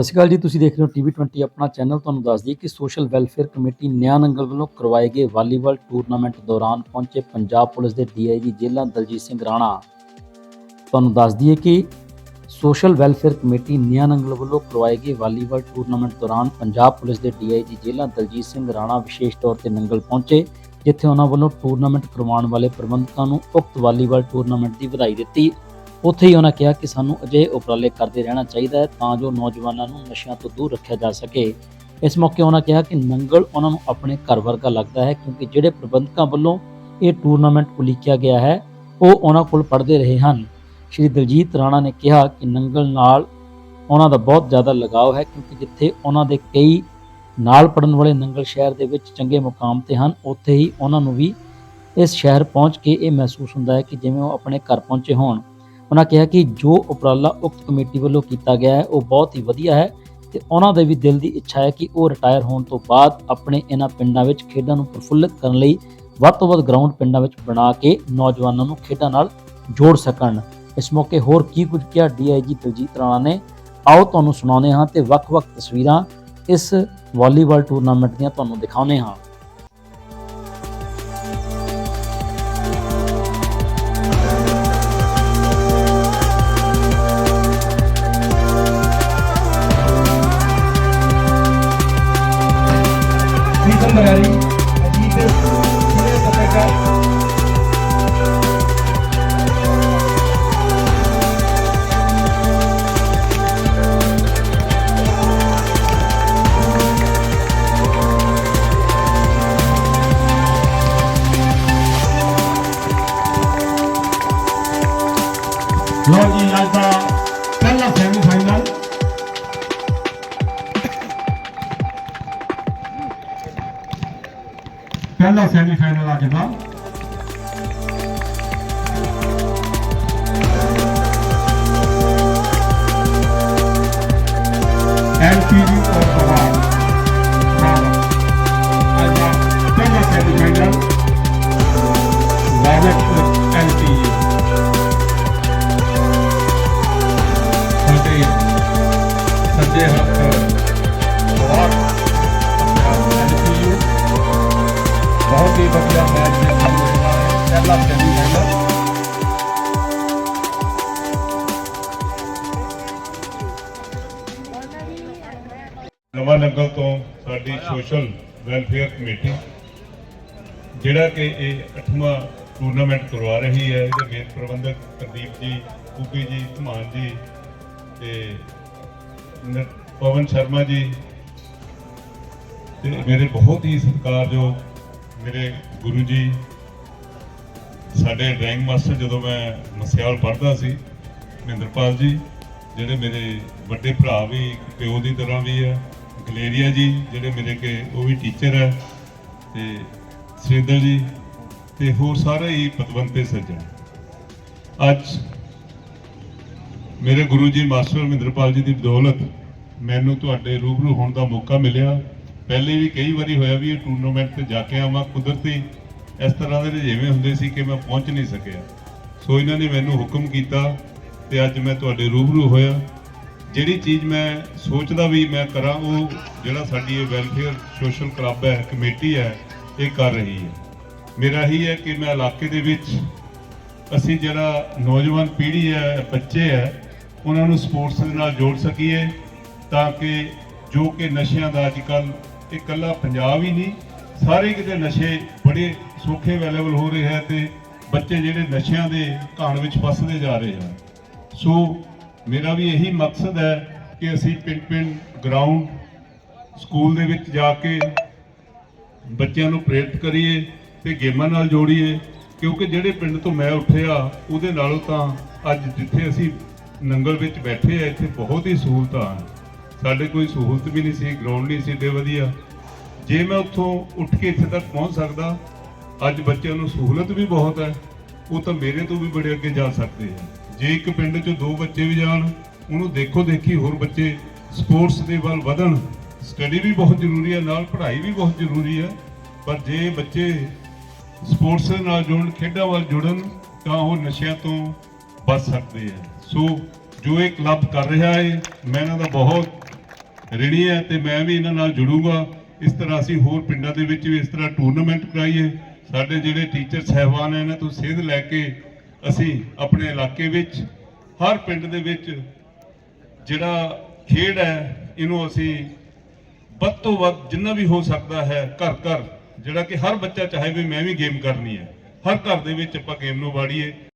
ਸਤਿ ਸ਼੍ਰੀ ਅਕਾਲ ਜੀ, ਤੁਸੀਂ ਦੇਖ ਰਹੇ ਹੋ ਟੀਵੀ 20 ਆਪਣਾ ਚੈਨਲ ਤੁਹਾਨੂੰ ਦੱਸ ਦਈਏ ਕਿ ਸੋਸ਼ਲ ਵੈਲਫੇਅਰ ਕਮੇਟੀ ਨਿਆਂਨੰਗਲ ਵੱਲੋਂ ਕਰਵਾਏ ਗਏ ਵਾਲੀਬਾਲ ਟੂਰਨਾਮੈਂਟ ਦੌਰਾਨ ਪਹੁੰਚੇ ਪੰਜਾਬ ਪੁਲਿਸ ਦੇ ਡੀਆਈਜੀ ਜੇਲ੍ਹਾਂ ਦਲਜੀਤ ਸਿੰਘ ਰਾਣਾ। ਤੁਹਾਨੂੰ ਦੱਸ ਦਈਏ ਕਿ ਸੋਸ਼ਲ ਵੈਲਫੇਅਰ ਕਮੇਟੀ ਨਿਆਂਨੰਗਲ ਵੱਲੋਂ ਕਰਵਾਏ ਗਏ ਵਾਲੀਬਾਲ ਟੂਰਨਾਮੈਂਟ ਦੌਰਾਨ ਪੰਜਾਬ ਪੁਲਿਸ ਦੇ ਡੀਆਈਜੀ ਜੇਲ੍ਹਾਂ ਦਲਜੀਤ ਸਿੰਘ ਰਾਣਾ ਵਿਸ਼ੇਸ਼ ਤੌਰ ਤੇ ਨੰਗਲ ਪਹੁੰਚੇ, ਜਿੱਥੇ ਉਹਨਾਂ ਵੱਲੋਂ ਟੂਰਨਾਮੈਂਟ ਕਰਵਾਉਣ ਵਾਲੇ ਪ੍ਰਬੰਧਕਾਂ ਨੂੰ ਉਕਤ ਵਾਲੀਬਾਲ ਟੂਰਨਾਮੈਂਟ ਦੀ ਵਧਾਈ ਦਿੱਤੀ। ਉੱਥੇ ਹੀ ਉਹਨਾਂ ਕਿਹਾ ਕਿ ਸਾਨੂੰ ਅਜਿਹੇ ਉਪਰਾਲੇ ਕਰਦੇ ਰਹਿਣਾ ਚਾਹੀਦਾ ਹੈ ਤਾਂ ਜੋ ਨੌਜਵਾਨਾਂ ਨੂੰ ਨਸ਼ਿਆਂ ਤੋਂ ਦੂਰ ਰੱਖਿਆ ਜਾ ਸਕੇ। ਇਸ ਮੌਕੇ ਉਹਨਾਂ ਕਿਹਾ ਕਿ ਨੰਗਲ ਉਹਨਾਂ ਨੂੰ ਆਪਣੇ ਘਰ ਵਰਗਾ ਲੱਗਦਾ ਹੈ ਕਿਉਂਕਿ ਜਿਹੜੇ ਪ੍ਰਬੰਧਕਾਂ ਵੱਲੋਂ ਇਹ ਟੂਰਨਾਮੈਂਟ ਉਲੀਕਿਆ ਗਿਆ ਹੈ, ਉਹ ਉਹਨਾਂ ਕੋਲ ਪੜ੍ਹਦੇ ਰਹੇ ਹਨ। ਸ਼੍ਰੀ ਦਲਜੀਤ ਰਾਣਾ ਨੇ ਕਿਹਾ ਕਿ ਨੰਗਲ ਨਾਲ ਉਹਨਾਂ ਦਾ ਬਹੁਤ ਜ਼ਿਆਦਾ ਲਗਾਵ ਹੈ ਕਿਉਂਕਿ ਜਿੱਥੇ ਉਹਨਾਂ ਦੇ ਕਈ ਨਾਲ ਪੜਨ ਵਾਲੇ ਨੰਗਲ ਸ਼ਹਿਰ ਦੇ ਵਿੱਚ ਚੰਗੇ ਮੁਕਾਮ ਤੇ ਹਨ, ਉੱਥੇ ਹੀ ਉਹਨਾਂ ਨੂੰ ਵੀ ਇਸ ਸ਼ਹਿਰ ਪਹੁੰਚ ਕੇ ਇਹ ਮਹਿਸੂਸ ਹੁੰਦਾ ਹੈ ਕਿ ਜਿਵੇਂ ਉਹ ਆਪਣੇ ਘਰ ਪਹੁੰਚੇ ਹੋਣ। ਉਹਨਾਂ ਕਿਹਾ ਕਿ ਜੋ ਉਪਰਾਲਾ ਉਕਤ ਕਮੇਟੀ ਵੱਲੋਂ ਕੀਤਾ ਗਿਆ ਹੈ, ਉਹ ਬਹੁਤ ਹੀ ਵਧੀਆ ਹੈ ਤੇ ਉਹਨਾਂ ਦੇ ਵੀ ਦਿਲ ਦੀ ਇੱਛਾ ਹੈ ਕਿ ਉਹ ਰਿਟਾਇਰ ਹੋਣ ਤੋਂ ਬਾਅਦ ਆਪਣੇ ਇਹਨਾਂ ਪਿੰਡਾਂ ਵਿੱਚ ਖੇਡਾਂ ਨੂੰ ਪ੍ਰਫੁੱਲਿਤ ਕਰਨ ਲਈ ਵੱਧ ਤੋਂ ਵੱਧ ਗਰਾਊਂਡ ਪਿੰਡਾਂ ਵਿੱਚ ਬਣਾ ਕੇ ਨੌਜਵਾਨਾਂ ਨੂੰ ਖੇਡਾਂ ਨਾਲ ਜੋੜ ਸਕਣ। ਇਸ ਮੌਕੇ ਹੋਰ ਕੀ ਕੁਝ ਕਿਹਾ ਡੀਆਈਜੀ ਦਲਜੀਤ ਰਾਣਾ ਨੇ, ਆਓ ਤੁਹਾਨੂੰ ਸੁਣਾਉਂਦੇ ਹਾਂ ਤੇ ਵੱਖ-ਵੱਖ ਤਸਵੀਰਾਂ ਇਸ ਵਾਲੀਬਾਲ ਟੂਰਨਾਮੈਂਟ ਦੀਆਂ ਤੁਹਾਨੂੰ ਦਿਖਾਉਂਦੇ ਹਾਂ। ਪ੍ਰੀਤਮ ਬਰਾਰੀ ਅਜੀਤ ਜ਼ਿਲ੍ਹੇ ਪੱਤਰਕਾਰ ਲੋ ਜੀ ਅੱਜ ਦਾ ਪਹਿਲਾ ਪਹਿਲਾ ਸੈਮੀਫਾਈਨਲ ਅੱਜ ਦਾ ਐਲਪੀਡੀ ਔਰ ਪਵਾਰ ਅੱਜ ਦਾ ਪਹਿਲਾ ਸੈਮੀਫਾਈਨਲ ਰਾਜਟ ਐਲਪੀਡੀ ਸਾਡੇ ਹੱਥ ਬਹੁਤ ਵਧੀਆ ਮੈਚ ਦੇਖਣ ਨੂੰ ਮਿਲਿਆ ਨਵਾਂ ਨੰਗਲ ਤੋਂ ਸਾਡੀ ਸੋਸ਼ਲ ਵੈਲਫੇਅਰ ਕਮੇਟੀ, ਜਿਹੜਾ ਕਿ ਇਹ 8ਵਾਂ ਟੂਰਨਾਮੈਂਟ ਕਰਵਾ ਰਹੀ ਹੈ, ਇਹਦੇ ਮੇਨ ਪ੍ਰਬੰਧਕ ਪ੍ਰਦੀਪ ਜੀ ਕੁੱਕੀ ਜੀ, ਧਮਾਨ ਜੀ ਤੇ ਪਵਨ ਸ਼ਰਮਾ ਜੀ। ਤੇ ਮੇਰੇ ਬਹੁਤ ਹੀ ਸਤਿਕਾਰਯੋਗ ਮੇਰੇ ਗੁਰੂ ਜੀ, ਸਾਡੇ ਡਰਾਇੰਗ ਮਾਸਟਰ ਜਦੋਂ ਮੈਂ ਮਸਿਆਲ ਪੜ੍ਹਦਾ ਸੀ, ਮਹਿੰਦਰਪਾਲ ਜੀ, ਜਿਹੜੇ ਮੇਰੇ ਵੱਡੇ ਭਰਾ ਵੀ, ਪਿਓ ਦੀ ਤਰ੍ਹਾਂ ਵੀ ਹੈ, ਗਲੇਰੀਆ ਜੀ, ਜਿਹੜੇ ਮੇਰੇ ਕੇ ਉਹ ਵੀ ਟੀਚਰ ਹੈ, ਤੇ ਸ੍ਰੀਦਰ ਜੀ, ਤੇ ਹੋਰ ਸਾਰੇ ਹੀ ਪਤਵੰਤੇ ਸੱਜਣ। ਅੱਜ ਮੇਰੇ ਗੁਰੂ ਜੀ, ਮਾਸਟਰ ਮਹਿੰਦਰਪਾਲ ਜੀ ਦੀ ਬਦੌਲਤ ਮੈਨੂੰ ਤੁਹਾਡੇ ਰੂਬਰੂ ਹੋਣ ਦਾ ਮੌਕਾ ਮਿਲਿਆ। ਪਹਿਲੇ ਵੀ ਕਈ ਵਾਰੀ ਹੋਇਆ ਵੀ ਇਹ ਟੂਰਨਾਮੈਂਟ ਤੇ ਜਾ ਕੇ ਆਵਾਂ, ਕੁਦਰਤੀ ਇਸ ਤਰ੍ਹਾਂ ਦੇ ਰਜੇਵੇਂ ਹੁੰਦੇ ਸੀ ਕਿ ਮੈਂ ਪਹੁੰਚ ਨਹੀਂ ਸਕਿਆ। ਸੋ ਇਹਨਾਂ ਨੇ ਮੈਨੂੰ ਹੁਕਮ ਕੀਤਾ ਤੇ ਅੱਜ ਮੈਂ ਤੁਹਾਡੇ ਰੂਬਰੂ ਹੋਇਆ। ਜਿਹੜੀ ਚੀਜ਼ ਮੈਂ ਸੋਚਦਾ ਵੀ ਮੈਂ ਕਰਾਂ, ਉਹ ਜਿਹੜਾ ਸਾਡੀ ਇਹ ਵੈਲਫੇਅਰ ਸੋਸ਼ਲ ਕਲੱਬ ਹੈ, ਕਮੇਟੀ ਹੈ, ਇਹ ਕਰ ਰਹੀ ਹੈ। ਮੇਰਾ ਹੀ ਹੈ ਕਿ ਮੈਂ ਇਲਾਕੇ ਦੇ ਵਿੱਚ ਅਸੀਂ ਜਿਹੜਾ ਨੌਜਵਾਨ ਪੀੜ੍ਹੀ ਹੈ, ਬੱਚੇ ਹੈ, ਉਹਨਾਂ ਨੂੰ ਸਪੋਰਟਸ ਦੇ ਨਾਲ ਜੋੜ ਸਕੀਏ ਤਾਂ ਕਿ ਜੋ ਕਿ ਨਸ਼ਿਆਂ ਦਾ ਅੱਜ ਕੱਲ ਇਕੱਲਾ ਪੰਜਾਬ ਹੀ ਨਹੀਂ, ਸਾਰੇ ਕਿਤੇ ਨਸ਼ੇ ਬੜੇ ਸੌਖੇ ਅਵੇਲੇਬਲ ਹੋ ਰਹੇ ਹੈ ਤੇ ਬੱਚੇ ਜਿਹੜੇ ਨਸ਼ਿਆਂ ਦੇ ਘਾਣ ਵਿੱਚ ਫਸਦੇ ਜਾ ਰਹੇ ਹਨ। ਸੋ ਮੇਰਾ ਵੀ ਇਹੀ ਮਕਸਦ ਹੈ ਕਿ ਅਸੀਂ ਪਿੰਡ ਪਿੰਡ ਗਰਾਊਂਡ ਸਕੂਲ ਦੇ ਵਿੱਚ ਜਾ ਕੇ ਬੱਚਿਆਂ ਨੂੰ ਪ੍ਰੇਰਿਤ ਕਰੀਏ ਤੇ ਗੇਮਾਂ ਨਾਲ ਜੋੜੀਏ, ਕਿਉਂਕਿ ਜਿਹੜੇ ਪਿੰਡ ਤੋਂ ਮੈਂ ਉੱਠਿਆ, ਉਹਦੇ ਨਾਲੋਂ ਤਾਂ ਅੱਜ ਜਿੱਥੇ ਅਸੀਂ ਨੰਗਲ ਵਿੱਚ ਬੈਠੇ ਆ, ਇੱਥੇ ਬਹੁਤ ਹੀ ਸਹੂਲਤਾਂ ਹਨ। ਸਾਡੇ ਕੋਈ ਸਹੂਲਤ ਵੀ ਨਹੀਂ ਸੀ ਗਰਾਊਂਡ ਨਹੀਂ ਸੀ ਏਡੇ ਵਧੀਆ। ਜੇ ਮੈਂ ਉੱਥੋਂ ਉੱਠ ਕੇ ਇੱਥੇ ਤੱਕ ਪਹੁੰਚ ਸਕਦਾ, ਅੱਜ ਬੱਚਿਆਂ ਨੂੰ ਸਹੂਲਤ ਵੀ ਬਹੁਤ ਹੈ, ਉਹ ਤਾਂ ਮੇਰੇ ਤੋਂ ਵੀ ਬੜੇ ਅੱਗੇ ਜਾ ਸਕਦੇ ਆ ਜੇ ਇੱਕ ਪਿੰਡ 'ਚ ਦੋ ਬੱਚੇ ਵੀ ਜਾਣ, ਉਹਨੂੰ ਦੇਖੋ ਦੇਖੀ ਹੋਰ ਬੱਚੇ ਸਪੋਰਟਸ ਦੇ ਵੱਲ ਵਧਣ, ਸਟੱਡੀ ਵੀ ਬਹੁਤ ਜ਼ਰੂਰੀ ਹੈ, ਨਾਲ ਪੜ੍ਹਾਈ ਵੀ ਬਹੁਤ ਜ਼ਰੂਰੀ ਹੈ। ਪਰ ਜੇ ਬੱਚੇ ਸਪੋਰਟਸ ਨਾਲ ਜੁੜਨ, ਖੇਡਾਂ ਵੱਲ ਜੁੜਨ, ਤਾਂ ਉਹ ਨਸ਼ਿਆਂ ਤੋਂ ਬਚ ਸਕਦੇ ਆ ਸੋ ਜੋ ਇਹ ਕਲੱਬ ਕਰ ਰਿਹਾ ਹੈ, ਮੈਂ ਇਹਨਾਂ ਦਾ ਬਹੁਤ ਰਿਣੀ ਹੈ ਤੇ ਮੈਂ ਵੀ ਇਹਨਾਂ ਨਾਲ ਜੁੜੂਗਾ। ਇਸ ਤਰ੍ਹਾਂ ਅਸੀਂ ਹੋਰ ਪਿੰਡਾਂ ਦੇ ਵਿੱਚ ਵੀ ਇਸ ਤਰ੍ਹਾਂ ਟੂਰਨਾਮੈਂਟ ਕਰਾਈਏ। ਸਾਡੇ ਜਿਹੜੇ ਟੀਚਰ ਸਹਿਬਾਨ ਹੈ, ਇਹਨਾਂ ਤੋਂ ਸੇਧ ਲੈ ਕੇ ਅਸੀਂ ਆਪਣੇ ਇਲਾਕੇ ਵਿੱਚ, ਹਰ ਪਿੰਡ ਦੇ ਵਿੱਚ ਜਿਹੜਾ ਖੇਡ ਹੈ, ਇਹਨੂੰ ਅਸੀਂ ਵੱਧ ਤੋਂ ਵੱਧ ਜਿੰਨਾ ਵੀ ਹੋ ਸਕਦਾ ਹੈ, ਘਰ ਘਰ, ਜਿਹੜਾ ਕਿ ਹਰ ਬੱਚਾ ਚਾਹੇ ਵੀ ਮੈਂ ਵੀ ਗੇਮ ਕਰਨੀ ਹੈ। ਹਰ ਘਰ ਦੇ ਵਿੱਚ ਆਪਾਂ ਗੇਮ ਨੂੰ ਵਾੜੀਏ।